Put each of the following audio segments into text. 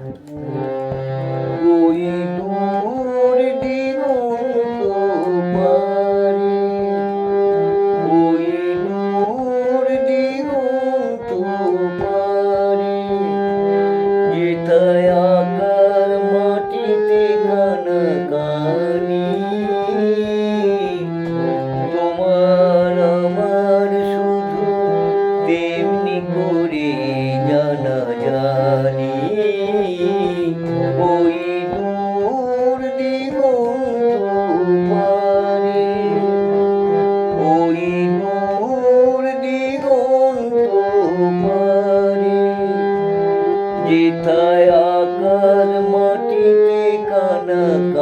Mm-hmm.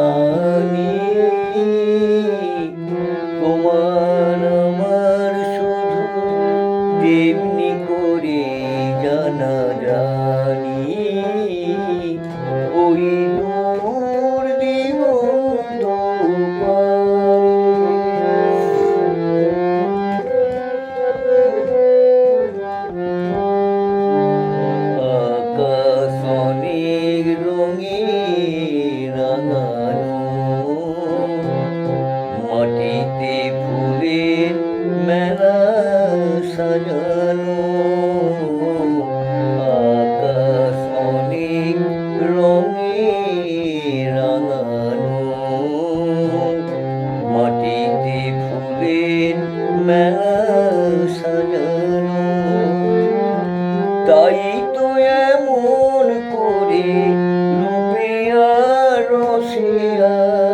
জানি তোমার শুধু তেমনি করে জানা জানি সাজানো তাই তো এমন করে রূপিয়া রসিয়া।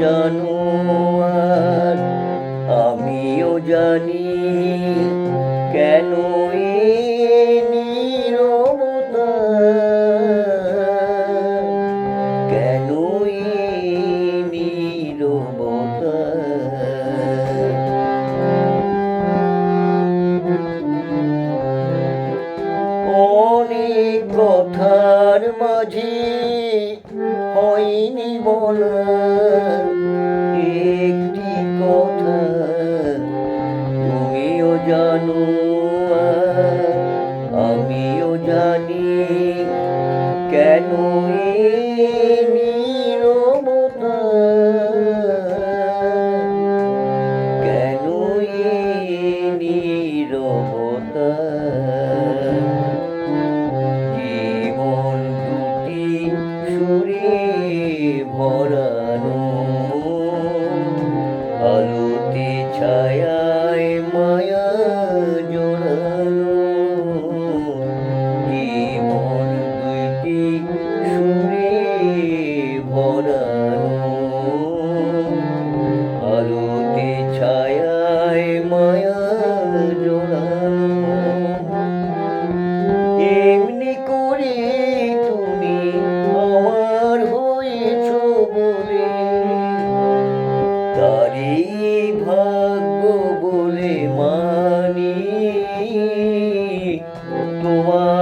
জানোয়ার আমিও জানি কেন কেন নীরবতা? বোঝে হয়নি বল একটি কথা তুমিও জানো আমিও জানি কেন いこは